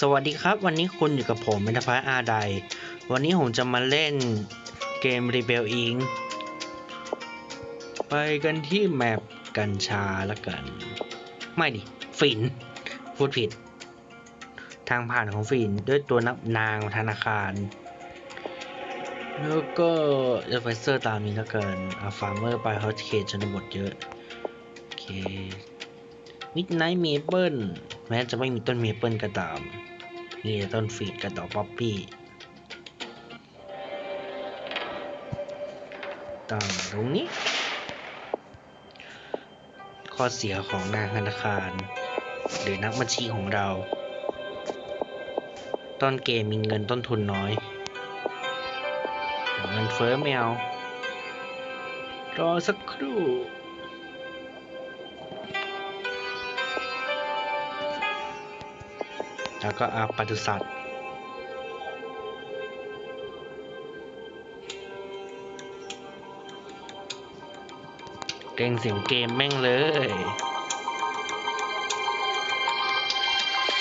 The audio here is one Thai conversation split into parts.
สวัสดีครับ วันนี้คุณอยู่กับผมเมทาพาอาไดวันนี้ผมจะมาเล่นเกม Rebel Inc ไปกันที่แมปกัญชาละกัน ไม่ดิฝินพูดผิด ทางผ่านของฝินด้วยตัวนับนางธนาคาร แล้วก็เอฟเฟเซอร์ตามนี้ละกันอาฟาร์เมอร์ไปเขาเขตชนบทเยอะ โอเคมิดไนท์เมเปิลแม้จะไม่มีต้นเมเปิลก็ตาม มีแต่ต้นฟีดกับดอกป๊อปปี้ตั้งตรงนี้ ข้อเสียของนางธนาคาร หรือนักบัญชีของเรา ต้นเกมมีเงินต้นทุนน้อย เงินเฟ้อแมวรอสักครู่ แล้วก็อาปศุสัตว์เก่งเสียงเกมแม่งเลย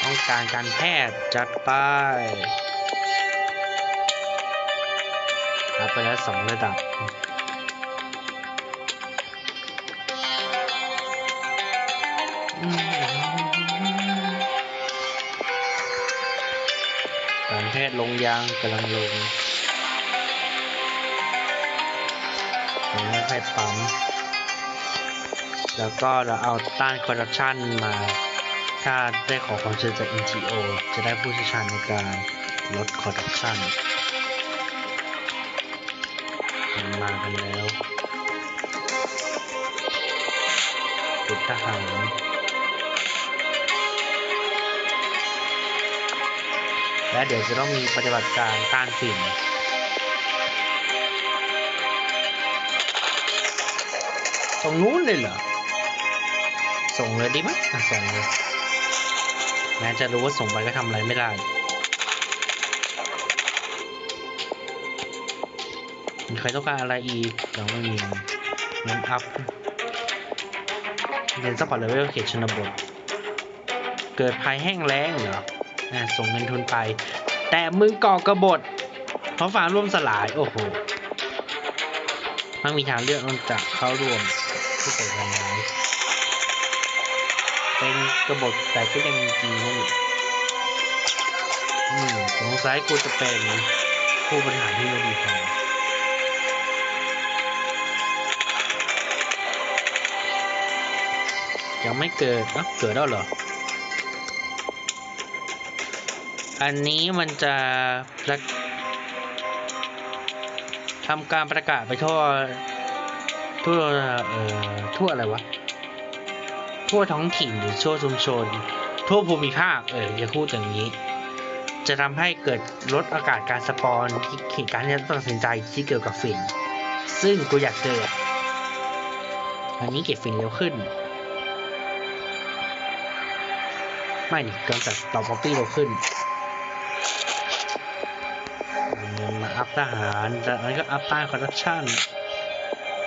ต้องการการแพทย์จัดไปรับไปแล้วสองระดับอืม ลงยางกำลังลงให้ปั๊ม แล้วก็เราเอาต้านคอร์รัปชันมา ถ้าได้ขอความช่วยจาก NGO จะได้ผู้เชี่ยวชาญในการลดคอร์รัปชันมันมากันแล้วติดทหาร และเดี๋ยวจะต้องมีปฏิบัติการต้านฝิ่นตรงนู้นเลยเหรอ ส่งเลยดีไหมอะส่งเลยแม้จะรู้ว่าส่งไปก็ทำอะไรไม่ได้มีใครต้องการอะไรอีกยังไม่มีเงินอัพเรียนซัพพอร์ตเลเวลเขตชนบท เกิดภัยแห้งแล้งเหรอ ส่งเงินทุนไป แต่มึงก่อกระบฏเพราะฟาร่วมสลายโอ้โหไม่มีทางเลือกนอกจากเข้าร่วมผู้ก่อการร้ายเป็นกระบฏแต่ก็ยังมีจริงนั่อืมสงสัยกูจะเป็นผู้บริหารที่ไม่ดีพอยังไม่เกิดอะเกิดแล้วเหรอ อันนี้มันจะทำการประกาศไปทั่ว ทั่วเอ่อทั่วอะไรวะ ทั่วท้องถิ่นหรือทั่วชุมชน ทั่วภูมิภาคเออจะพูดอย่างนี้ จะทำให้เกิดลดอากาศการสปอนเหตุการณ์ที่ต้องตัดสินใจที่เกี่ยวกับฝิ่นซึ่งกูอยากเกิดอันนี้เก็บฝิ่นเร็วขึ้นไม่ดิกำจัดต่อป๊อปปี้เร็วขึ้น อัพทหารจากนั้นก็อัพต้านคอร์รัปชัน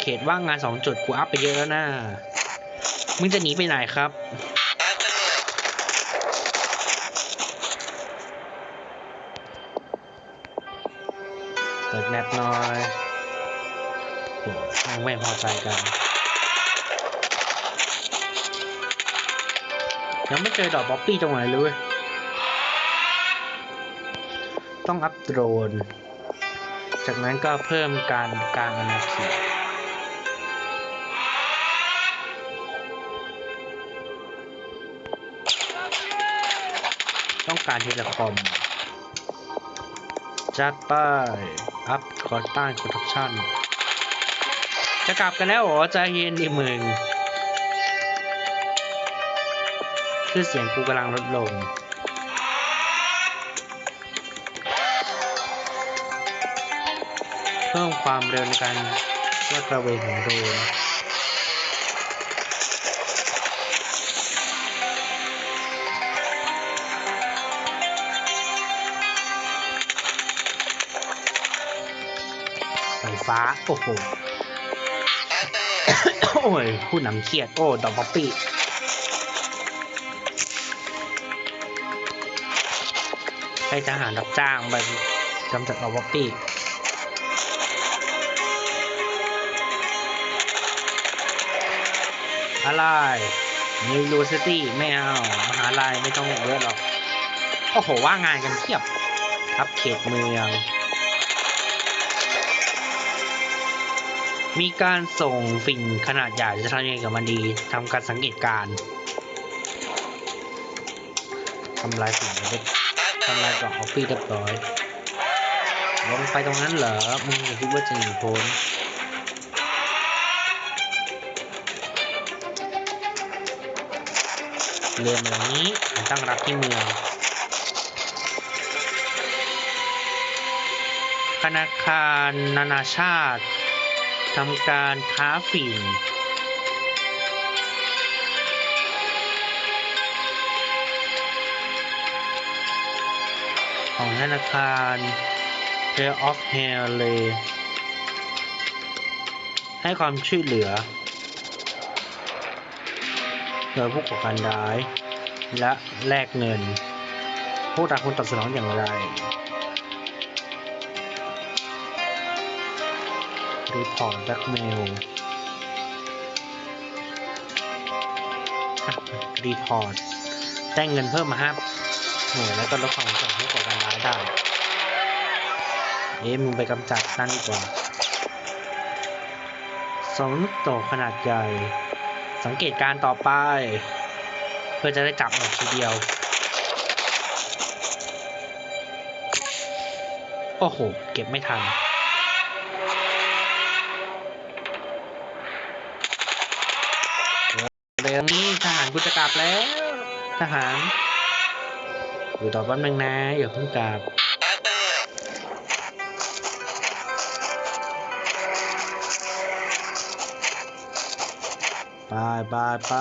เขตว่างงานสองจุดกูอัพไปเยอะแล้วนะมึงจะหนีไปไหนครับเปิดแมปหน่อยโหไม่พอใจกันยังไม่เจอดอกบ๊อบปี้ตรงไหนเลย ต้องอัพโดรน จากนั้นก็เพิ่มการกลางอาณาเขตต้องการเทเลคอมจัดไป อัพคอร์ต้านคอร์รัปชันจะกลับกันแล้วเหรอใจเย็นดิมึง คือเสียงกูกำลังลดลง พิ่มความเร็วในการลาดตระเวนของโดรนไฟฟ้า โอ้โห โอ้ยผู้นำเครียด โอ้ดอกป๊อปปี้ให้ทหารรับจ้างไปกำจัดออบปี้ะไรนิวยูซิตี้ไม่เอา มหาลัยไม่ต้องเยอะหรอกโอ้โหว่างงานกันเทียบครับเขตเมือง มีการส่งฝิ่นขนาดใหญ่จะทำยังไงกับมันดีทำการสังเกตการทำลายสิ่งเล็กทำลายกล่องออฟฟี่เรียบร้อยลงไปตรงนั้นเหรอ มึงอย่าคิดว่าจะหนีพ้น เรือลำนี้ตั้งรับที่เมืองธนาคารนานาชาติทำการค้าฝิ่นของธนาคาร p a y of h a l e ให้ความช่วยเหลือ โดยผู้ก่อการร้าย และแลกเงิน พวกเราควรตอบสนองอย่างไร รีพอร์ตแบ็กเมลรีพอร์ตได้เงินเพิ่มมาห้าหน่วยแล้วก็ลดความสี่งให้ก่อการร้ายได้ เอ๊ะมึงไปกำจัดนั่นดีกว่าสองลูกโตขนาดใหญ่ สังเกตการต่อไป เพื่อจะได้จับหมดทีเดียว โอ้โห เก็บไม่ทันเร็วนี้ทหารกูจะกลับแล้ว ทหารอยู่ต่อแป๊บนึงนะอย่าเพิ่งกลับ ไปไปไป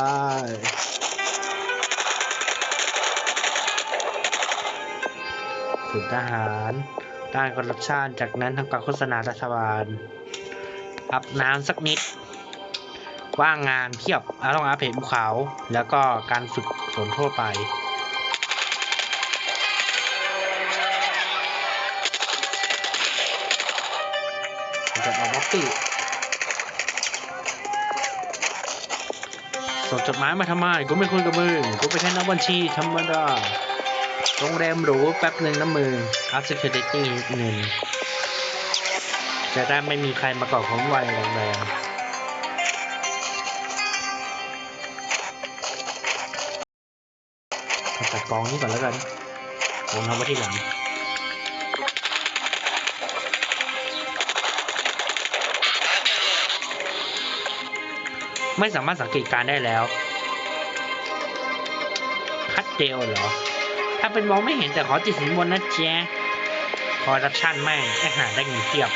ขุนทหารด้านคอร์รัปชันจากนั้นทำการโฆษณารัฐบาล อัพน้ำสักนิด ว่างงานเพียบอะต้องอัพเพจภูเขา แล้วก็การฝึกฝนทั่วไปจะเอาบ็อกตี้ ส่งจดหมายมาทำไมกูไม่คุยกับมึงกูไปแค่นักบัญชีธรรมดาโรงแรมหรูแป๊บหนึ่งนะมึงอัพ security นิดหนึ่งจะได้ไม่มีใครมาก่อความวุ่นวายโรงแรมจัดกองนี้ก่อนแล้วกันผมทำไว้ที่หลัง ไม่สามารถสังเกตการได้แล้ว คัดเดลเหรอ ถ้าเป็นมองไม่เห็นแต่ขอจิตสินบนนะแจ๊คอร์รัปชันแม่งไอหาได้เงินเทียบ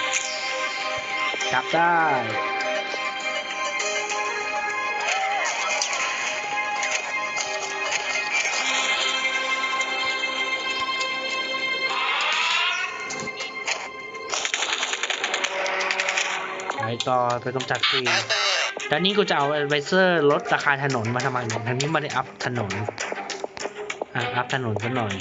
จับได้ไปต่อไปกำจัดฟิ แล้วนี้กูจะเอาแอดไวเซอร์ลดราคาถนนมาทำไมเนี่ยทั้งนี้มาได้อัพถนน อะอัพถนนกันหน่อย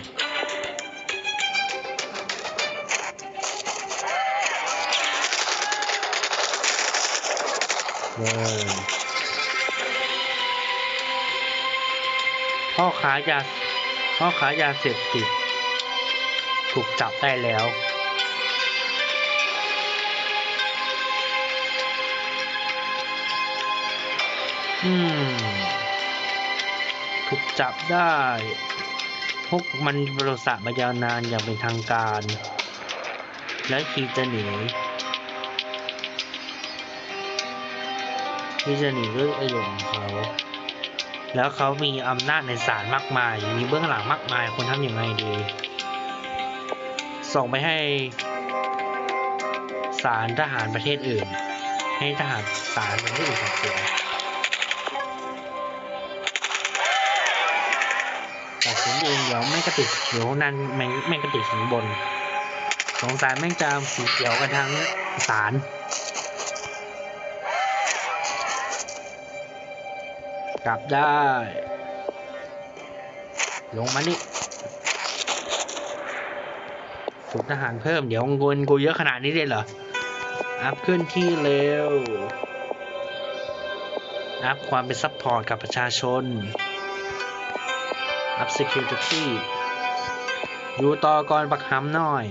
เว้ยพ่อค้ายาพ่อค้ายาเสพติด ถูกจับได้แล้ว อืมถูกจับได้พวกมันบริษัทมายาวนานอย่างเป็นทางการ และคีจะหนีคีจะหนีด้วยประโยชน์ของเขา แล้วเขามีอำนาจในศาลมากมาย มีเบื้องหลังมากมายควรทำอย่างไรดี ส่งไปให้ศาลทหารประเทศอื่น ให้ทหารศาลประเทศอื่นสอบสวน เองเดี๋ยวไม่กระติกเดี๋ยวนั้นไม่ไม่กระติกสินบน สงสารแม่งจามสีเขียวกันทั้งสารกลับได้ ลงมานี่ฝึกทหารเพิ่มเดี๋ยวเงินกูเยอะขนาดนี้เลยเหรอ อัพขึ้นที่เร็ว อัพความเป็นซัพพอร์ตกับประชาชน อัพ security อยู่ต่อก่อนปักหำหน่อย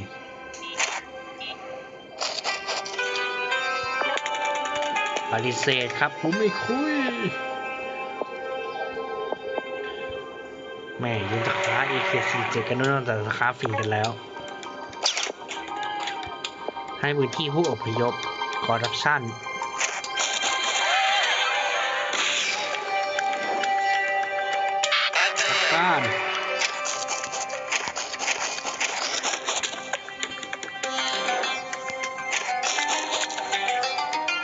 ปฏิเสธครับ ผมไม่คุย แม่ยังจะค้า AK47 กันนู่นแต่จะค้าฝิ่กันแล้ว ให้พื้นที่ผู้อพยพคอร์รัปชัน บ้าน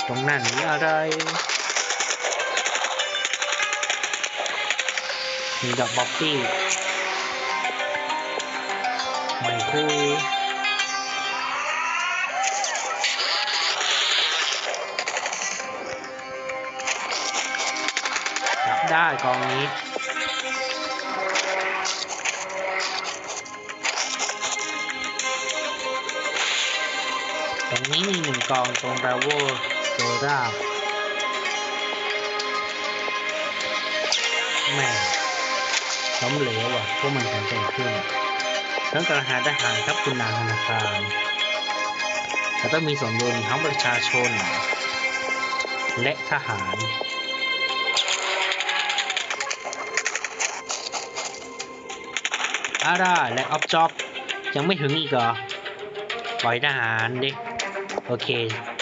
ตรงนั้นมีอะไร มีดอกบ๊อบบี้ไม่คุยรับได้กองนี้ งนี้มีหนึ่งกองตรงบราโวโซดาแม่ล้มเหลวอะพวกมันแข็งแกร่งขึ้นทั้งกระหาทหารครับคุณนางธนาคารจะต้องมีสมดุลทั้งประชาชน และทหารอาได้และออฟจ็อบยังไม่ถึงอีกเหรอปล่อยทหารดิ โอเค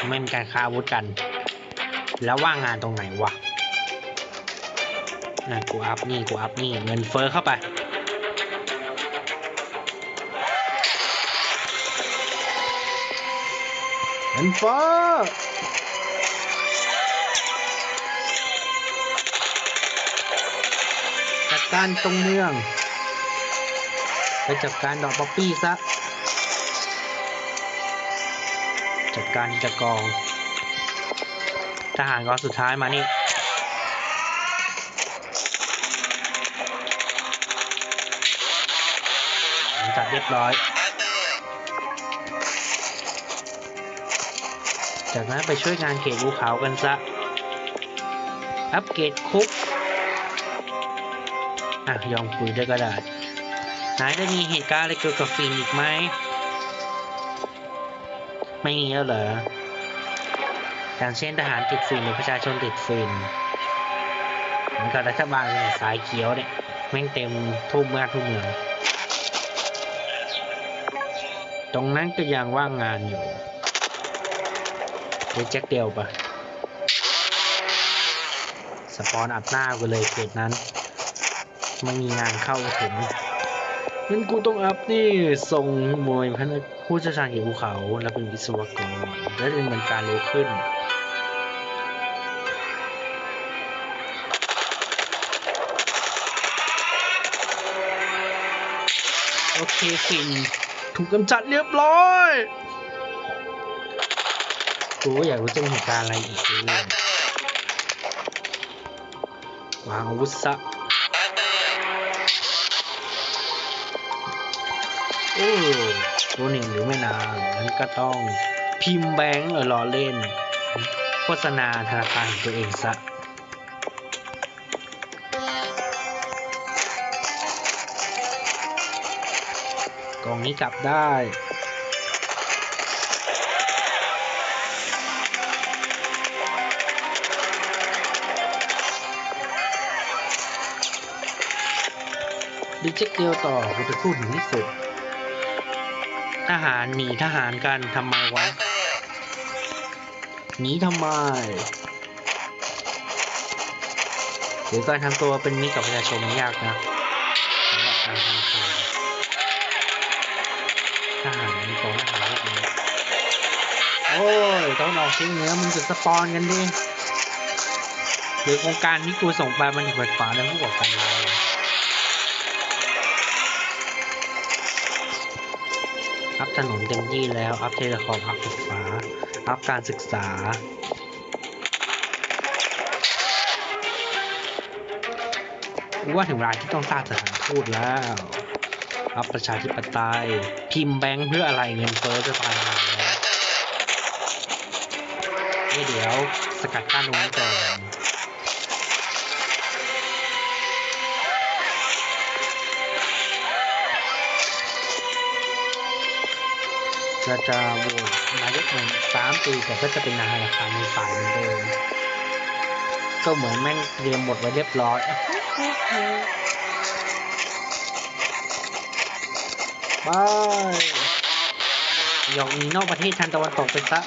ไม่มีการค้าอาวุธกัน แล้วว่างงานตรงไหนวะนั่นกูอัพนี่กูอัพนี่เงินเฟ้อเข้าไป เงินเฟ้อจัดการตรงเมือง ไปจัดการดอกป๊อปปี้ซะ จัดการที่จะกอง ทหารกองสุดท้ายมานี่จัดเรียบร้อย จากนั้นไปช่วยงานเขตภูเขากันซะ อัปเกรดคุก อะ ยอมคุยด้วยก็ได้นายได้มีเหตุการณ์อะไรเกี่ยวกับฟินอีกไหม ไม่มีแล้วเหรอ อย่างเช่นทหารติดฟินหรือประชาชนติดฟินเหมือนกับรัฐบาลเนี่ยสายเขียวเนี่ยแม่งเต็มทุ่มเมืองทุ่มเมืองตรงนั้นก็ยังว่างงานอยู่เดี๋ยวแจ็คเดียวปะสปอนอัดหน้ากูเลยเขตนั้น ไม่มีงานเข้าถึง งั้นกูต้องอัพนี่ส่งมวยพันผู้เชี่ยวชาญเกี่ยวกับภูเขาและเป็นวิศวกรและดำเนินการเร็วขึ้นโอเคฟินถูกกำจัดเรียบร้อยกูอยากรู้จะมีการอะไรอีกเรื่อยวางอาวุธซะ โอ้ตัวหนึ่งหรือไม่นานนั้นก็ต้องพิมพ์แบงค์เออรอเล่น โฆษณาธนาคารตัวเองซะกล่องนี้กลับได้ ดิเช็คเดียวต่อกูจะพูดถึงที่สุด ทหารหนีทหารกันทำไมวะ หนีทำไม หรือการทำตัวเป็นมิตรกับประชาชนมันยากนะสำหรับการทำข่าวทหารมีกองทหารพวกนี้โอ้ยต้องออกชิ้นเนื้อมึงจะสปอนกันดิหรือโครงการที่กูส่งไปมันถูกเปิดฝาแล้วผู้ก่อการร้าย อัพถนนเต็มที่แล้ว อัพเทเลคอม อัพไฟฟ้า อัพการศึกษา ว่าถึงเวลาที่ต้องสร้างสถานทูตแล้วรับประชาธิปไตย พิมพ์แบงค์เพื่ออะไรเงินเฟ้อจะตายหาแล้วเอ้ยเดี๋ยวสกัดกั้นตรงนี้ก่อน เราจะโหวตนายกเหมือนสามปีแต่ก็จะเป็นนายธนาคารในสายเหมือนเดิมก็เหมือนแม่งเตรียมบทไว้เรียบร้อยบายหยอกหนีนอกประเทศทางตะวันตกไปซะ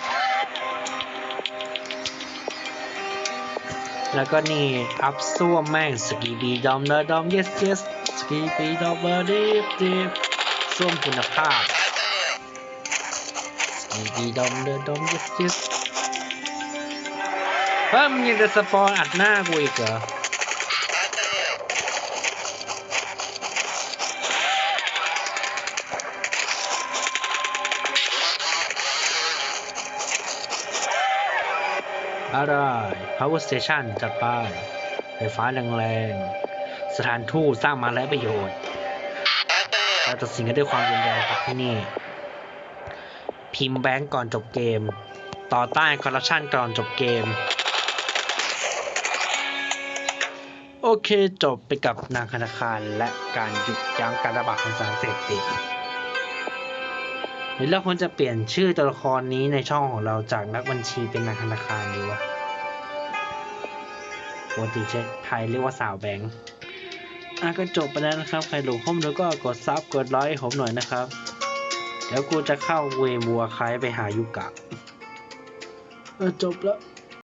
แล้วก็นี่ อัพซ่วมแม่งสกีบีดอมเดอดอม yes yes สกีบีดอมเบอร์ดิฟดิฟซ่วมคุณภาพ ดีดีดมเดอดมยิสยิสเฮ้ยมึงยังจะสปอนอัดหน้ากูอีกเหรออะไร power station จัดไปไฟฟ้าแรงๆ สถานทูตสร้างมาแล้วประโยชน์ เราตัดสินกันด้วยความรุนแรงครับที่นี่ พิมพ์แบงก์ก่อนจบเกม ต่อต้านคอร์รัปชันก่อนจบเกม โอเคจบไปกับนางธนาคารและการหยุดยั้งการระบาดของสารเสพติดหรือเราควรจะเปลี่ยนชื่อตัวละครนี้ในช่องของเราจากนักบัญชีเป็นนางธนาคารดีวะปกติเช็คไทยเรียกว่าสาวแบงก์อะก็จบไปแล้วนะครับ ใครหลงข้อมูลก็กดซับกดไลค์ห้ผมหน่อยนะครับ เดี๋ยวกูจะเข้าเวมัวคายไปหายุกะ เออจบแล้ว